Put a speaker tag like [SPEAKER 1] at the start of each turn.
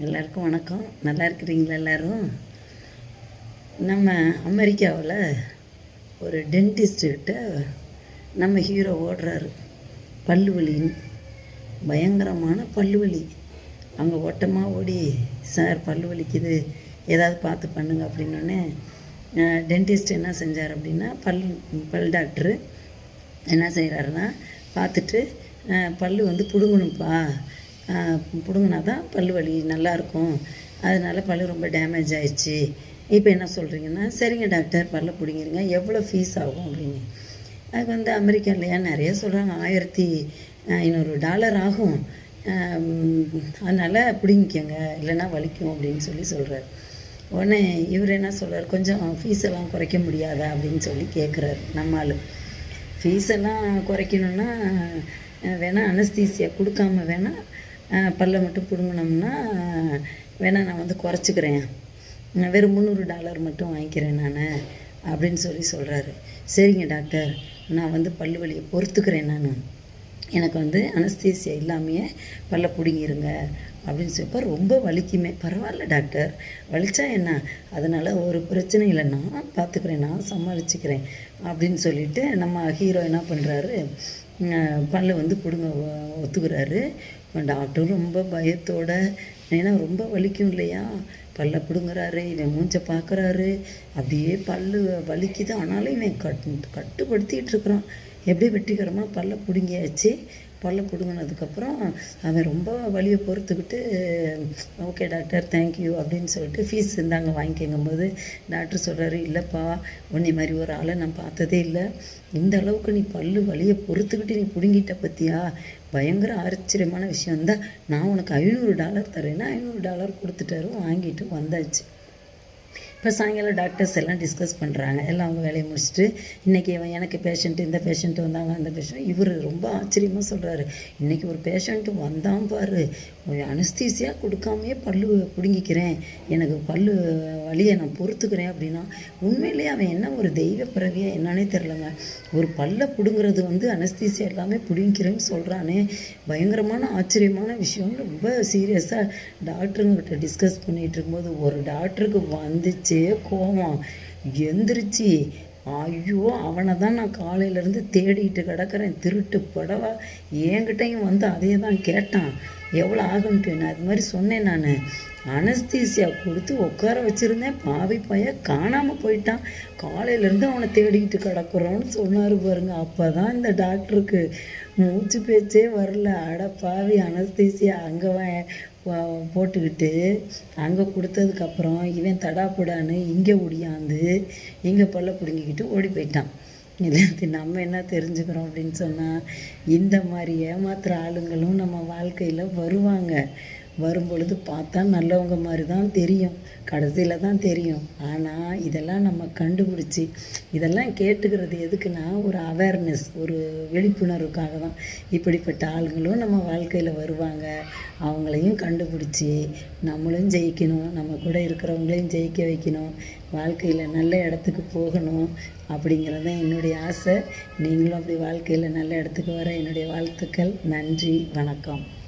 [SPEAKER 1] எல்லாருக்கும் வணக்கம். நல்லா இருக்கிறீங்களா எல்லோரும்? நம்ம அமெரிக்காவில் ஒரு டென்டிஸ்ட்டுக்கிட்ட நம்ம ஹீரோ ஓடுறாரு. பல்லு வலின்னு பயங்கரமான பல்லு வலி அங்கே ஓட்டமாக ஓடி சார் பல்லு வலிக்குது ஏதாவது பார்த்து பண்ணுங்க அப்படின்னோடனே டென்டிஸ்ட் என்ன செஞ்சார் அப்படின்னா பல் பல் டாக்டரு என்ன செய்கிறாருன்னா பார்த்துட்டு பல் வந்து பிடுங்கணும்ப்பா. பிடுங்கினா தான் பல் வலி நல்லாயிருக்கும் அதனால் பல்லு ரொம்ப டேமேஜ் ஆயிடுச்சு. இப்போ என்ன சொல்கிறீங்கன்னா சரிங்க டாக்டர் பல்ல பிடிங்கிருங்க. எவ்வளோ ஃபீஸ் ஆகும் அப்படின்னு. அதுக்கு வந்து அமெரிக்காலையா நிறைய சொல்கிறாங்க ஆயிரத்தி ஐநூறு டாலர் ஆகும். அதனால் பிடிங்கிக்கங்க இல்லைன்னா வலிக்கும் அப்படின்னு சொல்லி சொல்கிறார் உடனே இவர் என்ன சொல்கிறார் கொஞ்சம் ஃபீஸ் எல்லாம் குறைக்க முடியாதா அப்படின்னு சொல்லி கேட்குறாரு நம்ம ஆளு. ஃபீஸ் எல்லாம் குறைக்கணுன்னா வேணால் வேணா அனஸ்தீசியா கொடுக்காம வேணால் பல்லை மட்டும் பிடுங்கினோம்னா வேணால் வேணா நான் வந்து குறைச்சிக்கிறேன். நான் வெறும் முந்நூறு டாலர் மட்டும் வாங்கிக்கிறேன் நான் அப்படின்னு சொல்லி சொல்கிறாரு சரிங்க டாக்டர் நான் வந்து பல்லு வலியை பொறுத்துக்கிறேன் நான். எனக்கு வந்து அனஸ்தீசியா இல்லாமையே பல்ல பிடிங்கிருங்க அப்படின்னு சொல்லப்போ ரொம்ப வலிக்குமே. பரவாயில்ல டாக்டர். வலிச்சா என்ன? அதனால் ஒரு பிரச்சனை இல்லை. நான் பார்த்துக்கிறேன். நான் சமாளிச்சுக்கிறேன் அப்படின்னு சொல்லிட்டு நம்ம ஹீரோ என்ன பண்ணுறாரு பல்ல வந்து பிடுங்க ஒ- ஒத்துக்கிறாரு. டாக்டரும் ரொம்ப பயத்தோட ஏன்னா ரொம்ப வலிக்கும் இல்லையா? பல்ல பிடுங்குறாரு இவன் மூஞ்ச பார்க்குறாரு அப்படியே பல்லு வலிக்குது. ஆனாலும் இவன் கட் கட்டுப்படுத்திட்டு இருக்கிறான் எப்படி வெற்றிகரமாக பல்ல பிடுங்கியாச்சு? பல்ல பிடுங்கினதுக்கப்புறம் அவன் ரொம்ப வலியை பொறுத்துக்கிட்டு ஓகே டாக்டர் தேங்க்யூ அப்படின்னு சொல்லிட்டு ஃபீஸ் இருந்தாங்க வாங்கிக்கங்கும் போது டாக்டர் சொல்கிறாரு இல்லைப்பா உன்னை மாதிரி ஒரு ஆளை நான் பார்த்ததே இல்லை. இந்த அளவுக்கு நீ பல்லு வலியை பொறுத்துக்கிட்டு நீ பிடுங்கிட்ட பற்றியா பயங்கர ஆச்சரியமான விஷயம். தான் நான் உனக்கு ஐநூறு டாலர் தரேன்னா ஐநூறு டாலர் கொடுத்துட்டாரு வாங்கிட்டு வந்தாச்சு. இப்போ சாயங்காலம் டாக்டர்ஸ் எல்லாம் டிஸ்கஸ் பண்ணுறாங்க எல்லாம் அவங்க வேலையை முடிச்சுட்டு இன்றைக்கி இவன் எனக்கு பேஷண்ட்டு இந்த பேஷண்ட்டு வந்தாங்க அந்த பேஷண்ட் இவர் ரொம்ப ஆச்சரியமாக சொல்கிறாரு இன்றைக்கி ஒரு பேஷண்ட்டு வந்தான் பாரு. அனஸ்தீசியாக கொடுக்காமையே பல்லு பிடுங்கிக்கிறேன். எனக்கு பல்லு வலியை நான் பொறுத்துக்கிறேன் அப்படின்னா உண்மையிலேயே அவன் என்ன ஒரு தெய்வ பிறவியா என்னன்னே தெரிலங்க ஒரு பல்ல பிடுங்குறது வந்து அனஸ்தீசியா எல்லாமே பிடுங்கிக்கிறேன்னு சொல்கிறானே பயங்கரமான ஆச்சரியமான விஷயம் ரொம்ப சீரியஸாக டாக்டருங்கிட்ட டிஸ்கஸ் பண்ணிகிட்டு இருக்கும்போது ஒரு டாக்டருக்கு வந்துச்சு. கோவம். எந்திரிச்சு ஐயோ அவனை தான் நான் காலையிலேருந்து தேடிட்டு கிடக்கிறேன். திருட்டு படவா. என்கிட்டையும் வந்து அதே தான் கேட்டான். எவ்வளோ ஆகும்ட்டு நான் அது மாதிரி சொன்னேன் நான். அனஸ்தீசியா கொடுத்து உட்கார வச்சுருந்தேன். பாவி பையன் காணாமல் போயிட்டான். காலையிலேருந்து அவனை தேடிக்கிட்டு கிடக்குறோன்னு சொன்னார் பாருங்க. அப்போ தான் இந்த டாக்டருக்கு மூச்சு பேச்சே வரல. அட பாவி அனஸ்தீசியா அங்கே போட்டுக்கிட்டு அங்கே கொடுத்ததுக்கப்புறம் இவன் தடா புடான்னு இங்கே ஒடியாந்து இங்கே பல்ல பிடுங்கிக்கிட்டு ஓடி போயிட்டான். இது நம்ம என்ன தெரிஞ்சுக்கிறோம் அப்படின்னு சொன்னால் இந்த மாதிரி ஏமாத்துற ஆளுங்களும் நம்ம வாழ்க்கையில் வருவாங்க. வரும்பொழுது பார்த்தா நல்லவங்க மாதிரி தான் தெரியும். கடைசியில் தான் தெரியும். ஆனால் இதெல்லாம் நம்ம கண்டுபிடிச்சி இதெல்லாம் கேட்டுக்கிறது எதுக்குன்னா ஒரு அவேர்னஸ் ஒரு விழிப்புணர்வுக்காக தான் இப்படிப்பட்ட ஆளுங்களும் நம்ம வாழ்க்கையில் வருவாங்க. அவங்களையும் கண்டுபிடிச்சி நம்மளும் ஜெயிக்கணும். நம்ம கூட இருக்கிறவங்களையும் ஜெயிக்க வைக்கணும். வாழ்க்கையில் நல்ல இடத்துக்கு போகணும் அப்படிங்கிறது தான் என்னுடைய ஆசை. நீங்களும் அப்படி வாழ்க்கையில் நல்ல இடத்துக்கு வர என்னுடைய வாழ்த்துக்கள். நன்றி. வணக்கம்.